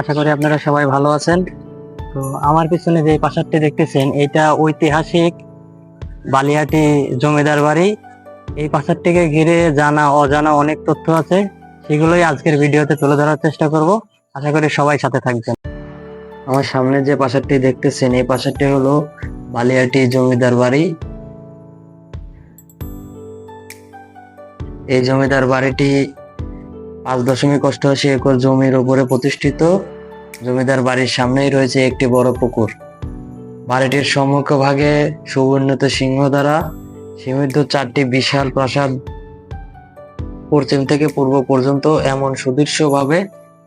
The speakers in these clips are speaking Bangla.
আশা করি আপনারা সবাই ভালো আছেন। তো আমার পিছনে যে প্রাসাদটি দেখতেছেন এটা ঐতিহাসিক বালিয়াটি জমিদার বাড়ি। এই প্রাসাদটিকে ঘিরে জানা, অজানা অনেক তথ্য আছে। সেগুলোই আজকের ভিডিওতে তুলে ধরার চেষ্টা করব। আশা করি সবাই সাথে থাকবেন। আমার সামনে যে প্রাসাদটি দেখতেছেন, এই প্রাসাদটি হলো বালিয়াটি জমিদার বাড়ি। এই জমিদার বাড়িটি পাঁচ দশমিক অষ্টআশি একর জমির উপরে প্রতিষ্ঠিত। জমিদার বাড়ির সামনেই রয়েছে একটি বড় পুকুর। বাড়িটির সম্মুখ ভাগে সুবর্ণিত সিংহ দ্বারা সীমিত চারটি বিশাল প্রাসাদ পশ্চিম থেকে পূর্ব পর্যন্ত এমন সুদৃশ্যভাবে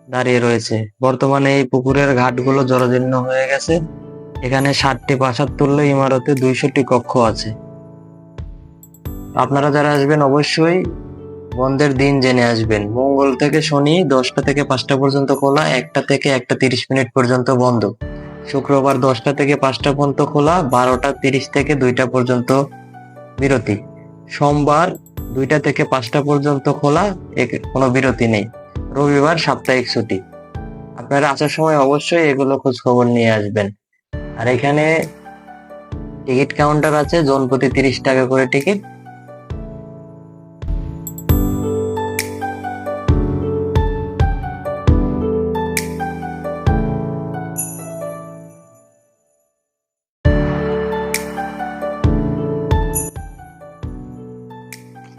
দাঁড়িয়ে রয়েছে। বর্তমানে এই পুকুরের ঘাটগুলো জরাজীর্ণ হয়ে গেছে। এখানে ষাটটি প্রাসাদ তুল্য ইমারতে দুইশোটি কক্ষ আছে। আপনারা যারা আসবেন অবশ্যই বন্ধের দিন জেনে আসবেন। মঙ্গল থেকে শনি দশটা থেকে পাঁচটা পর্যন্ত খোলা, একটা থেকে একটা তিরিশ মিনিট পর্যন্ত বন্ধ। শুক্রবার দশটা থেকে পাঁচটা পর্যন্ত খোলা, বারোটা তিরিশ থেকে দুইটা পর্যন্ত বিরতি। সোমবার দুইটা থেকে পাঁচটা পর্যন্ত খোলা কোনো বিরতি নেই। রবিবার সাপ্তাহিক ছুটি। আপনারা আসার সময় অবশ্যই এগুলো খোঁজ খবর নিয়ে আসবেন। আর এখানে টিকিট কাউন্টার আছে জন প্রতি তিরিশ টাকা করে টিকিট।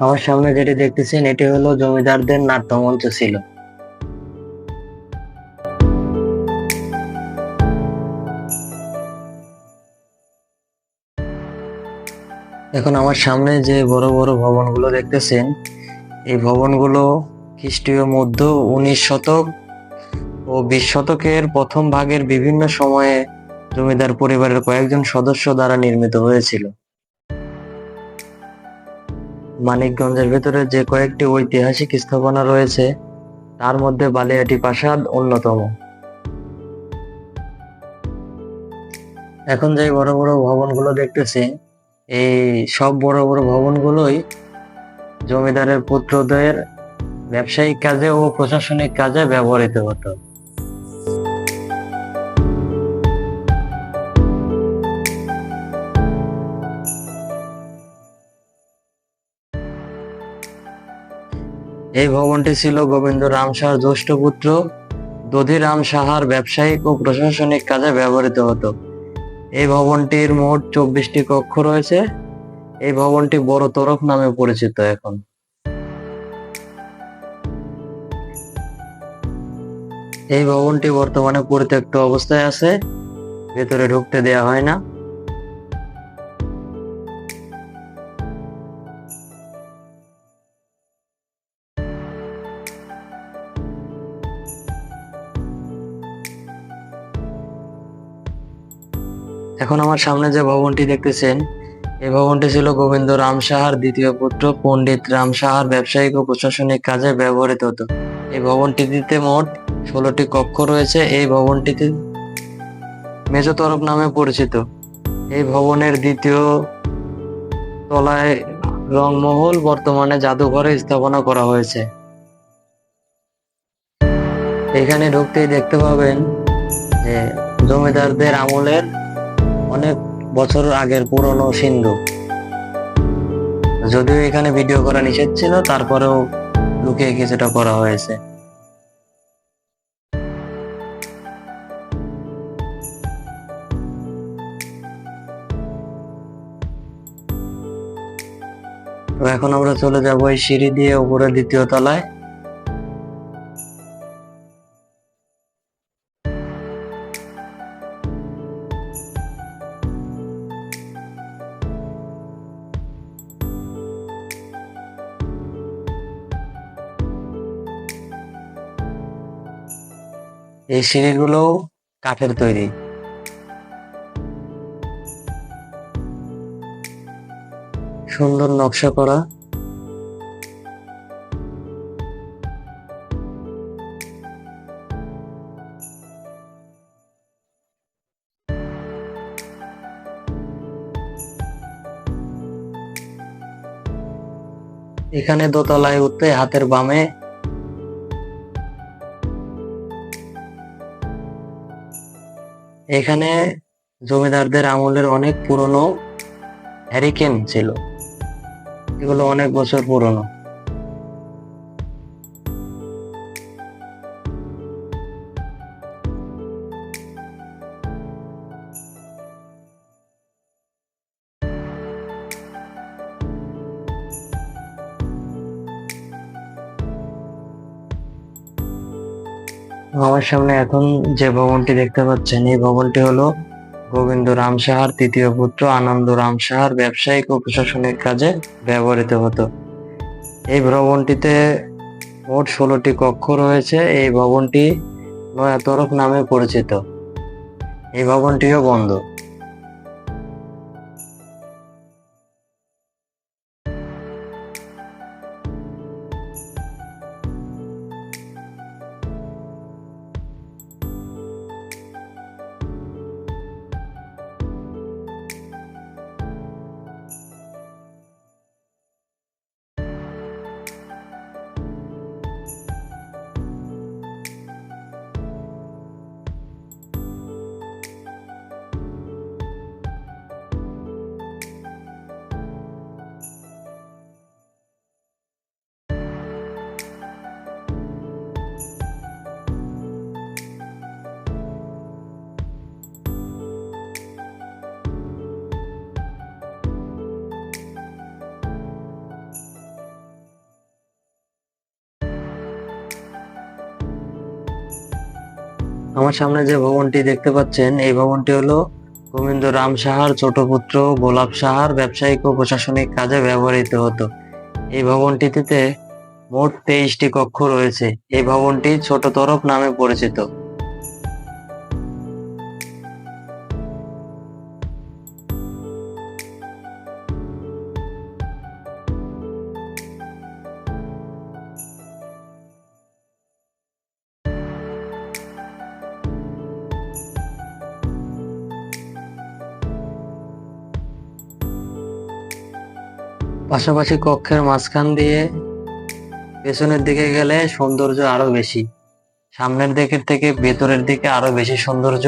আমার সামনে যেটি দেখতেছেন, এটি হলো জমিদারদের নাট্যমঞ্চ ছিল। এখন আমার সামনে যে বড় বড় ভবনগুলো দেখতেছেন, এই ভবনগুলো খ্রিস্টীয় মধ্য উনিশ শতক ও বিশ শতকের প্রথম ভাগের বিভিন্ন সময়ে জমিদার পরিবারের কয়েকজন সদস্য দ্বারা নির্মিত হয়েছিল। মানিকগঞ্জের ভেতরে যে কয়েকটি ঐতিহাসিক স্থাপনা রয়েছে, তার মধ্যে বালিয়াটি প্রাসাদ অন্যতম। এখন যে বড় বড় ভবনগুলো দেখতেছি, এই সব বড় বড় ভবনগুলোই জমিদারের পুত্রদের ব্যবসায়িক কাজে ও প্রশাসনিক কাজে ব্যবহৃত হতো। এই ভবনটি ছিল গোবিন্দ রাম সাহার জ্যেষ্ঠ পুত্র। দধিরাম সাহার ব্যবসায়িক ও প্রশাসনিক কাজে ব্যবহৃত হতো। এই ভবনটির মোট চব্বিশটি কক্ষ রয়েছে। এই ভবনটি বড় তরফ নামে পরিচিত এখন। এই ভবনটি বর্তমানে পরিত্যক্ত অবস্থায় আছে। ভেতরে ঢুকতে দেয়া হয় না। এখন আমার সামনে যে ভবনটি দেখতেছেন, এই ভবনটি ছিল গোবিন্দ রাম সাহার দ্বিতীয় পুত্র, পণ্ডিত রাম সাহার ব্যবসায়িক ও প্রশাসনিক কাজে ব্যবহৃত হতো। এই ভবনটিতে মোট ষোলোটি কক্ষ রয়েছে। এই ভবনটিতে মেজ তরফ নামে পরিচিত। এই ভবনের দ্বিতীয় তলায় রংমহল বর্তমানে জাদুঘরে স্থাপনা করা হয়েছে। এখানে ঢুকতেই দেখতে পাবেন যে জমিদারদের আমলের অনেক বছর আগের পুরনো সিন্ধু। যদিও এখানে ভিডিও করা নিষেধ ছিল, তারপরেও লুকিয়ে কিছুটা করা হয়েছে। এখন আমরা চলে যাব এই সিঁড়ি দিয়ে উপরে দ্বিতীয় তলায়। এই সিঁড়িগুলো কাঠের তৈরি। সুন্দর নকশা করা। এখানে দোতলায় উঠতে হাতের বামে এখানে জমিদারদের আমলের অনেক পুরনো হ্যারিকেন ছিল। এগুলো অনেক বছর পুরনো। আমার সামনে এখন যে ভবনটি দেখতে পাচ্ছেন, এই ভবনটি হলো গোবিন্দ রাম সাহার তৃতীয় পুত্র আনন্দ রাম সাহার ব্যবসায়িক ও প্রশাসনিক কাজে ব্যবহৃত হতো। এই ভবনটিতে মোট ষোলোটি কক্ষ রয়েছে। এই ভবনটি নয়া তরফ নামে পরিচিত। এই ভবনটিও বন্ধ। আমার সামনে যে ভবনটি দেখতে পাচ্ছেন, এই ভবনটি হলো গোবিন্দ রাম সাহার ছোট পুত্র গোলাপ সাহার ব্যবসায়িক ও প্রশাসনিক কাজে ব্যবহৃত হতো। এই ভবনটিতে মোট তেইশটি কক্ষ রয়েছে। এই ভবনটি ছোট তরফ নামে পরিচিত। পাশাপাশি কক্ষের মাঝখান দিয়ে পেছনের দিকে গেলে সৌন্দর্য আরও বেশি। সামনের দিকের থেকে ভেতরের দিকে আরও বেশি সৌন্দর্য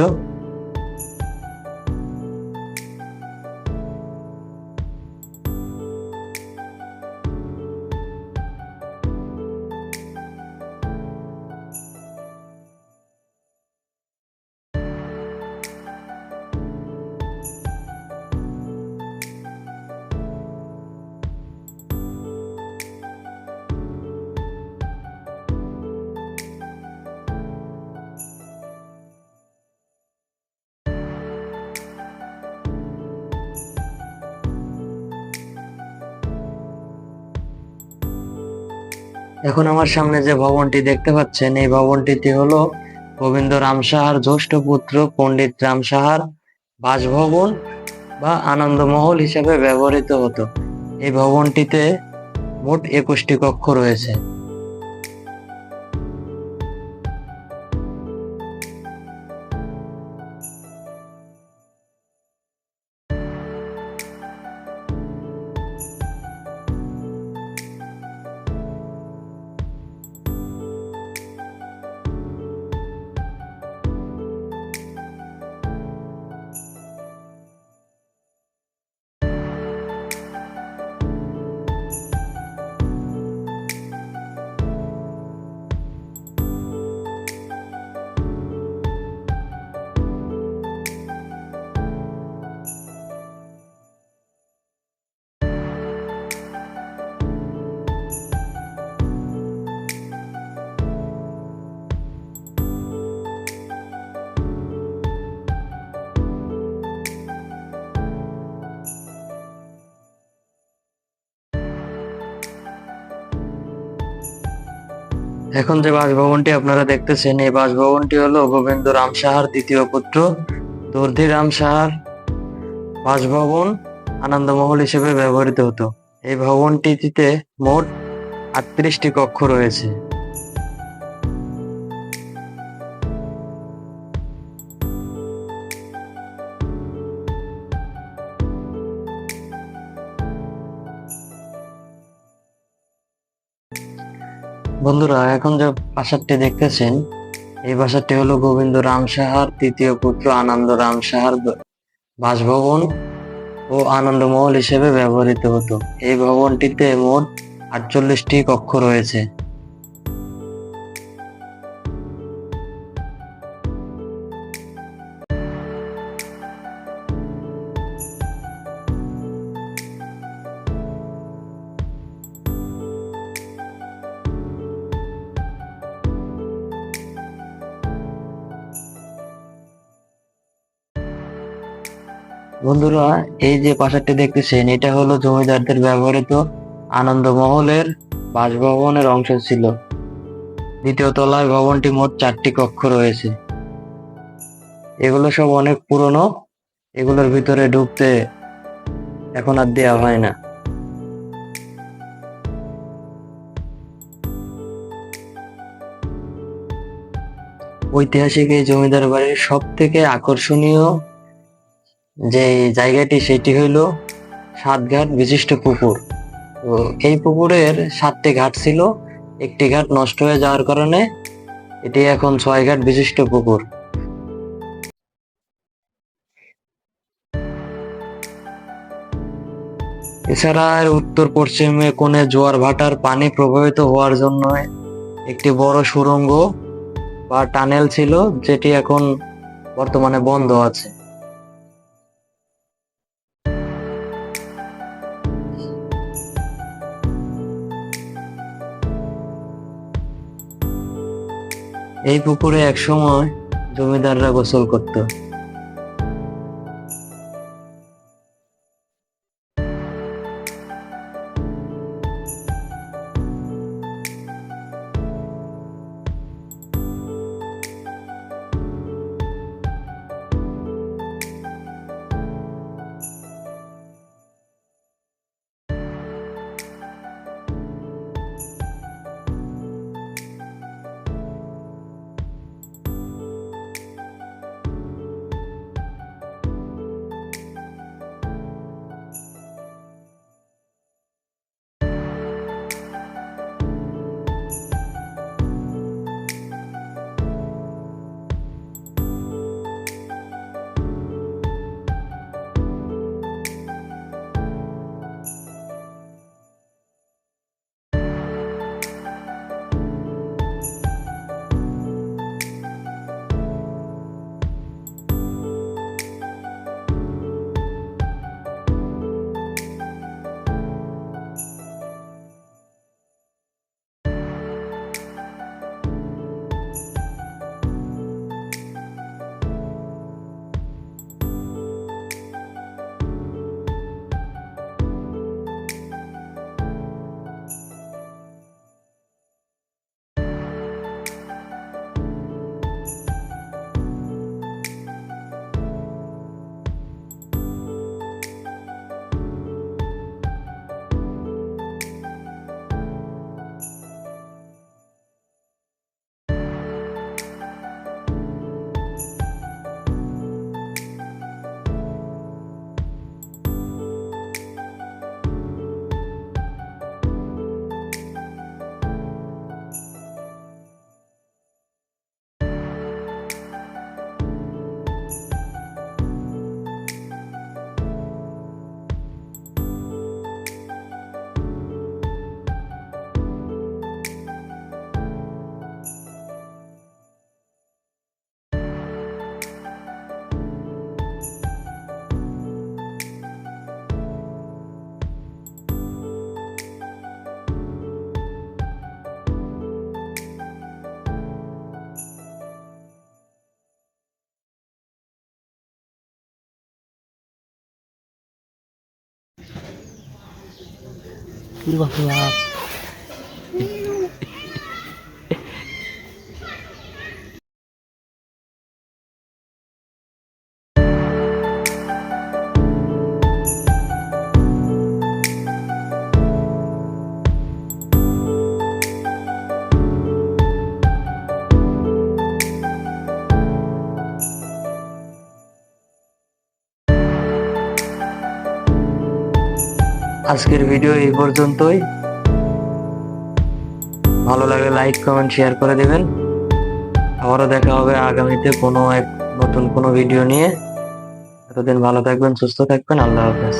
এখন আমার সামনে যে ভবনটি দেখতে পাচ্ছেন, এই ভবনটিতে হলো গোবিন্দ রাম সাহার জ্যৈষ্ঠ পুত্র পণ্ডিত রাম সাহার বাসভবন বা আনন্দমহল হিসেবে ব্যবহৃত হতো। এই ভবনটিতে মোট একুশটি কক্ষ রয়েছে। এখন যে বাসভবনটি আপনারা দেখতেছেন, এই বাসভবনটি হলো গোবিন্দ রাম সাহার দ্বিতীয় পুত্র দর্দি রাম সাহার বাসভবন আনন্দমহল হিসেবে ব্যবহৃত হতো। এই ভবনটিতে মোট আটত্রিশটি কক্ষ রয়েছে। বন্ধুরা, এখন যে প্রাসাদটি দেখতেছেন, এই বাসাটি হলো গোবিন্দ রাম সাহার তৃতীয় পুত্র আনন্দ রাম সাহার বাসভবন ও আনন্দমহল হিসেবে ব্যবহৃত হতো। এই ভবনটিতে মোট আটচল্লিশটি কক্ষ রয়েছে। বন্ধুরা, এই যে প্রাসাদটি দেখতেছেন, এটা হলো জমিদারদের ব্যবহৃত আনন্দমহলের বাসভবনের অংশ ছিল। দ্বিতীয় তলায় ভবনটি মোট চারটি কক্ষ রয়েছে। এগুলো সব অনেক পুরনো, এগুলোর ভিতরে ঢুকতে এখন আর দেওয়া হয় না। ঐতিহাসিক এই জমিদার বাড়ির সব থেকে আকর্ষণীয় যে জায়গাটি সেটি হইল সাত ঘাট বিশিষ্ট পুকুর। এই পুকুরের সাতটি ঘাট ছিল, একটি ঘাট নষ্ট হয়ে যাওয়ার কারণে এটি এখন ছয় ঘাট বিশিষ্ট পুকুর। এছাড়া উত্তর পশ্চিমে কোণে জোয়ার ভাটার পানি প্রবাহিত হওয়ার জন্য একটি বড় সুড়ঙ্গ বা টানেল ছিল, যেটি এখন বর্তমানে বন্ধ আছে। এই পুকুরে একসময় জমিদাররা গোসল করত। 你哇哇。আজকের ভিডিও এই পর্যন্তই। ভালো লাগলে লাইক কমেন্ট শেয়ার করে দেবেন। আবারও দেখা হবে আগামীতে কোনো এক নতুন কোনো ভিডিও নিয়ে। এতদিন ভালো থাকবেন, সুস্থ থাকবেন, আল্লাহ হাফেজ।